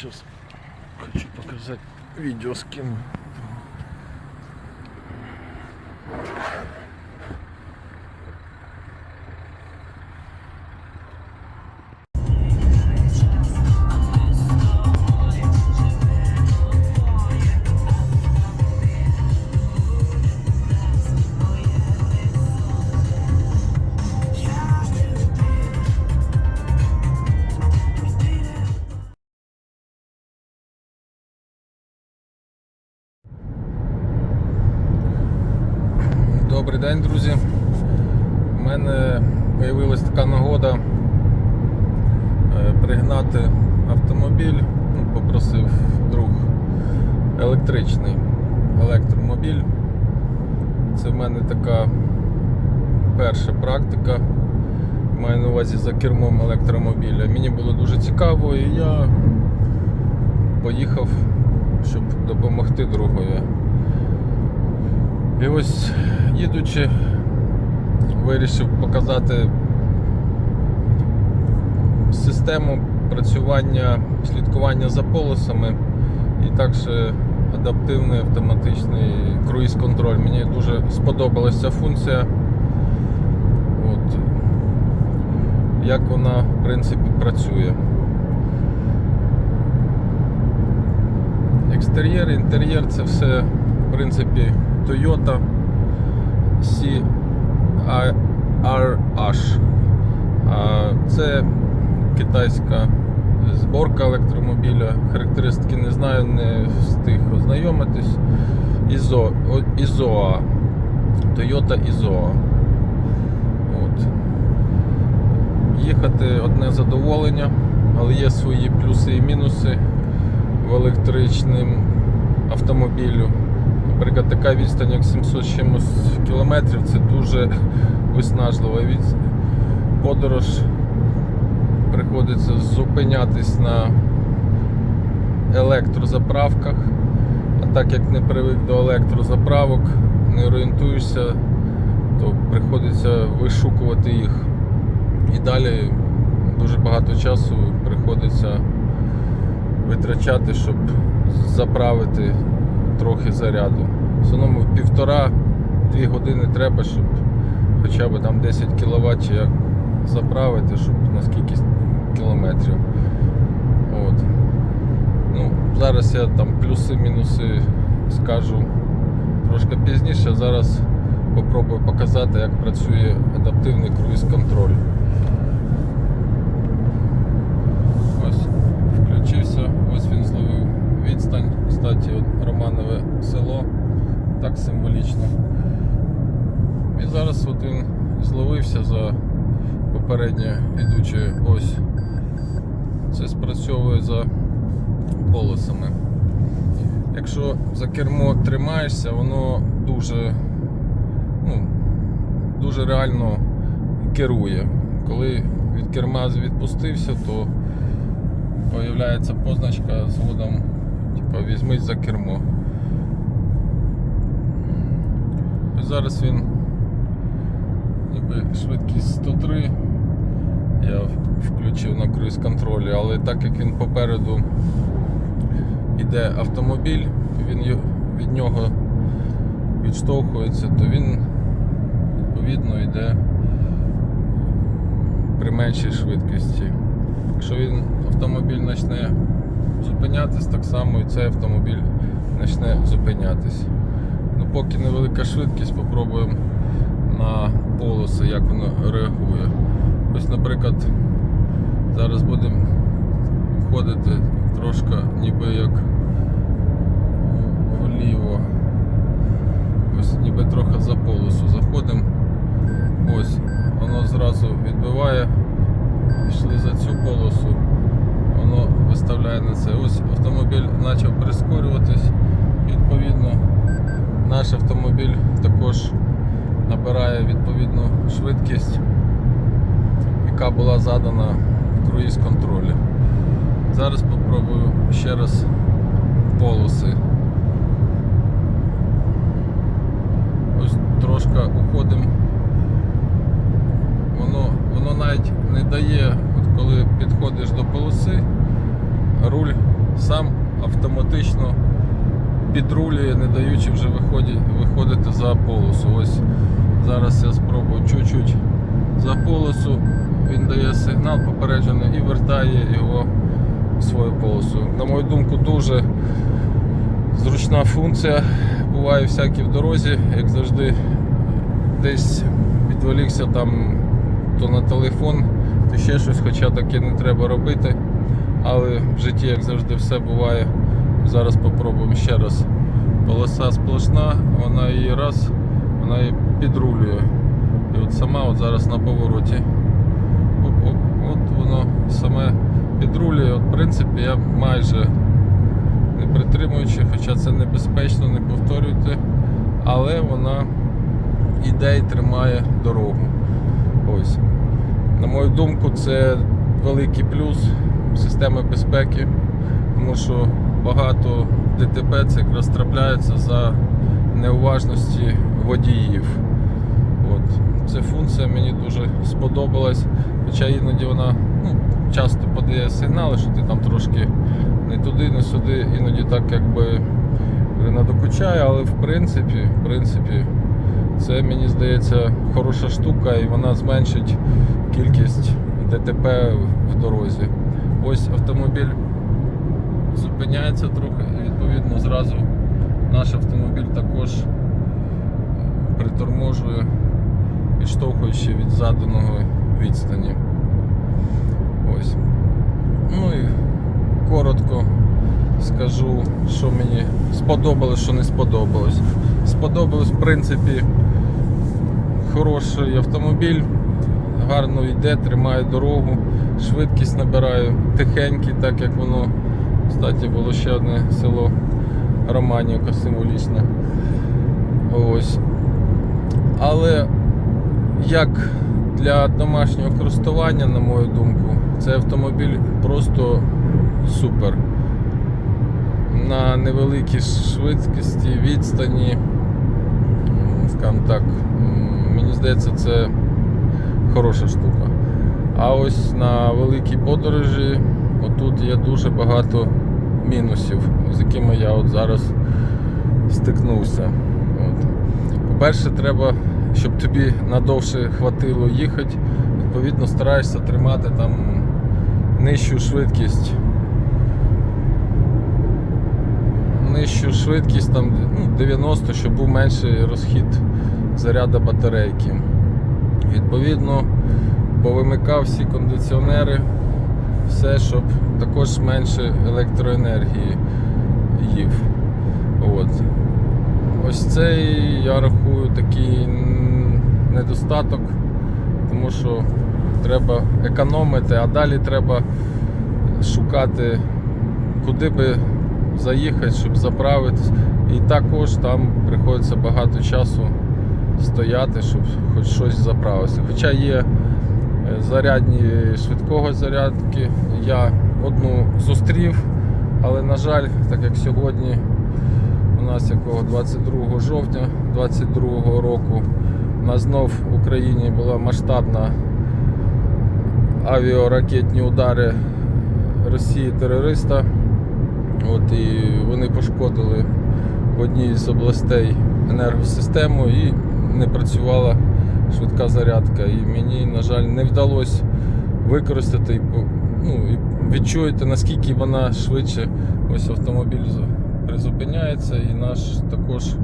Сейчас хочу показать видео скину. Добрий день, друзі. У мене з'явилася така нагода е, пригнати автомобіль. Ну, попросив друг електричний електромобіль. Це в мене така перша практика. Маю на увазі за кермом електромобіля. Мені було дуже цікаво і я поїхав, щоб допомогти другові. І ось їдучи, вирішив показати систему працювання, слідкування за полосами і також адаптивний автоматичний круїз-контроль. Мені дуже сподобалася ця функція. От, як вона в принципі працює. Екстер'єр, інтер'єр це все в принципі Toyota CRH. Це китайська зборка електромобіля. Характеристики не знаю, не встиг ознайомитись. Ізо, Ізоа. Toyota Ізоа. От. Їхати одне задоволення, але є свої плюси і мінуси в електричному автомобілю. Наприклад, така відстань, як 700 чимось кілометрів, це дуже виснажлива від подорож. Приходиться зупинятись на електрозаправках. А так як не привик до електрозаправок, не орієнтуєшся, то приходиться вишукувати їх. І далі дуже багато часу приходиться витрачати, щоб заправити трохи заряду. В основному півтора-дві години треба, щоб хоча б там 10 кВт заправити, щоб на скільки кілометрів. От. Ну, зараз я там плюси-мінуси скажу трошки пізніше. Зараз попробую показати, як працює адаптивний круїз-контроль. Ось включився, ось він зловив відстань. Кстати, от Романове село, так символічно. От він зловився за попереднє ідучою ось. Це спрацьовує за полосами. Якщо за кермо тримаєшся, воно дуже, ну, дуже реально керує. Коли від керма відпустився, то появляється позначка згодом, типу, візьмись за кермо. Зараз він швидкість 103. Я включив на круїз контролі, але так як він попереду йде автомобіль, він від нього відштовхується, то він відповідно йде при меншій швидкості. Якщо він автомобіль почне зупинятись, так само і цей автомобіль почне зупинятись. Ну, поки невелика швидкість, попробуємо на полоси, як воно реагує. Ось, наприклад, зараз будемо входити трошки ніби як вліво. Ось ніби трохи за полосу заходимо. Ось, воно зразу відбиває. Йшли за цю полосу, воно виставляє на це. Ось автомобіль почав прискорюватись. Відповідно, наш автомобіль також набирає відповідну швидкість, яка була задана в круїз контролі. Зараз спробую ще раз полоси. Ось трошки уходимо. Воно, воно навіть не дає, от коли підходиш до полоси, руль сам автоматично підрулює, не даючи вже виходити за полосу. Ось зараз я спробую чуть-чуть за полосу, він дає сигнал попереджений і вертає його в свою полосу. На мою думку, дуже зручна функція. Буває всякі в дорозі, як завжди, десь відволікся там то на телефон, то ще щось, хоча таке не треба робити. Але в житті, як завжди, все буває. Зараз попробуємо ще раз. Полоса сплошна, вона її раз, вона її підрулює. І от сама от зараз на повороті. Оп-оп, от воно саме підрулює. От, в принципі, я майже не притримуючи, хоча це небезпечно, не повторюйте, але вона іде і тримає дорогу. Ось. На мою думку, це великий плюс системи безпеки, тому що багато ДТП це якраз трапляється за неуважності водіїв. От. Ця функція мені дуже сподобалась, хоча іноді вона ну, часто подає сигнали, що ти там трошки не туди, не сюди, іноді так якби надокучає, але в принципі, в принципі, це мені здається хороша штука і вона зменшить кількість ДТП в дорозі. Ось автомобіль зупиняється трохи і відповідно зразу наш автомобіль також приторможує, відштовхуючи від заданого відстані. Ось. Ну і коротко скажу, що мені сподобалось, що не сподобалось. Сподобалось, в принципі, хороший автомобіль, гарно йде, тримає дорогу, швидкість набираю, тихенький, так як воно. Кстати, було ще одне село Романівка символічне. Ось. Але як для домашнього користування, на мою думку, цей автомобіль просто супер. На невеликій швидкості, відстані, скажімо так, мені здається, це хороша штука. А ось на великій подорожі отут є дуже багато мінусів, з якими я от зараз стикнувся. От. По-перше, треба, щоб тобі надовше хватило їхати, відповідно стараєшся тримати там нижчу швидкість. Нижчу швидкість там ну, 90, щоб був менший розхід заряду батарейки. Відповідно, повимикав всі кондиціонери, все, щоб також менше електроенергії їв. Ось цей я рахую такий недостаток, тому що треба економити, а далі треба шукати, куди би заїхати, щоб заправитись. І також там приходиться багато часу стояти, щоб хоч щось заправитися. Хоча є е, зарядні швидкого зарядки, я одну зустрів, але на жаль, так як сьогодні у нас якого 22 жовтня 22 року у нас знов в Україні була масштабна авіаракетні удари Росії терориста. От і вони пошкодили в одній з областей енергосистему і не працювала швидка зарядка. І мені, на жаль, не вдалося використати ну, і відчуєте, наскільки вона швидше ось автомобіль призупиняється і наш також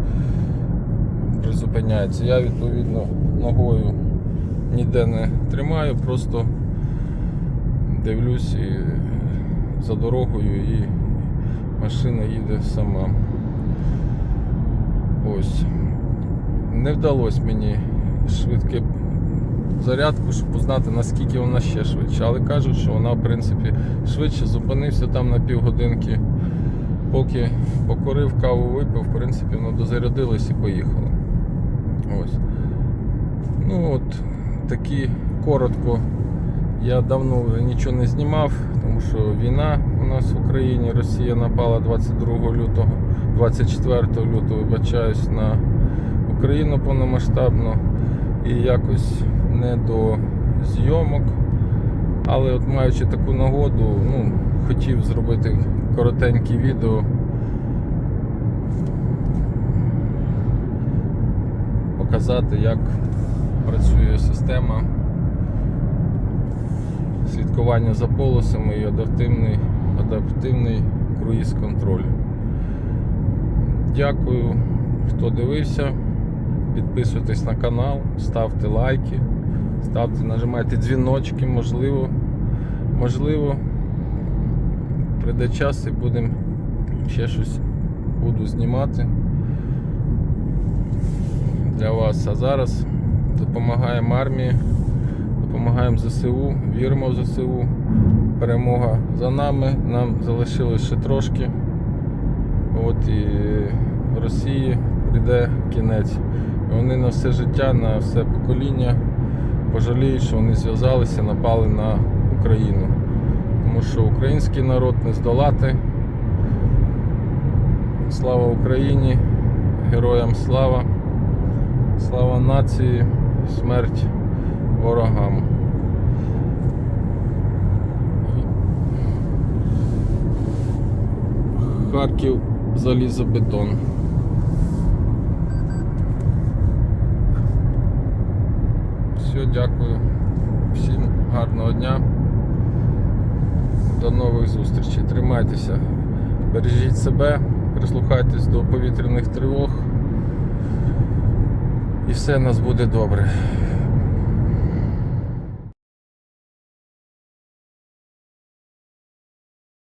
призупиняється. Я відповідно ногою ніде не тримаю, просто дивлюсь і за дорогою і машина їде сама. Ось. Не вдалося мені швидке зарядку, щоб познати, наскільки вона ще швидше. Але кажуть, що вона в принципі швидше зупинився там на півгодинки. Поки покурив, каву випив, в принципі, воно дозарядилось і поїхало. Ось. Ну от такі коротко. Я давно вже нічого не знімав, тому що війна у нас в Україні, Росія напала 22 лютого, 24 лютого, вибачаюсь, на Україну повномасштабно і якось не до зйомок. Але от маючи таку нагоду, ну, хотів зробити коротеньке відео. Показати, як працює система слідкування за полосами і адаптивний, адаптивний круїз-контроль. Дякую, хто дивився. Підписуйтесь на канал, ставте лайки, ставте, нажимайте дзвіночки, можливо, можливо, прийде час і будемо ще щось буду знімати для вас. А зараз допомагаємо армії, допомагаємо ЗСУ, віримо в ЗСУ. Перемога за нами, нам залишилось ще трошки. От і Росії прийде кінець. І вони на все життя, на все покоління пожаліють, що вони зв'язалися, напали на Україну. Тому що український народ не здолати. Слава Україні, героям слава, слава нації, смерть ворогам. Харків залізобетон. Все, дякую. Всім гарного дня. До нових зустрічей. Тримайтеся, бережіть себе, прислухайтесь до повітряних тривог. І все у нас буде добре.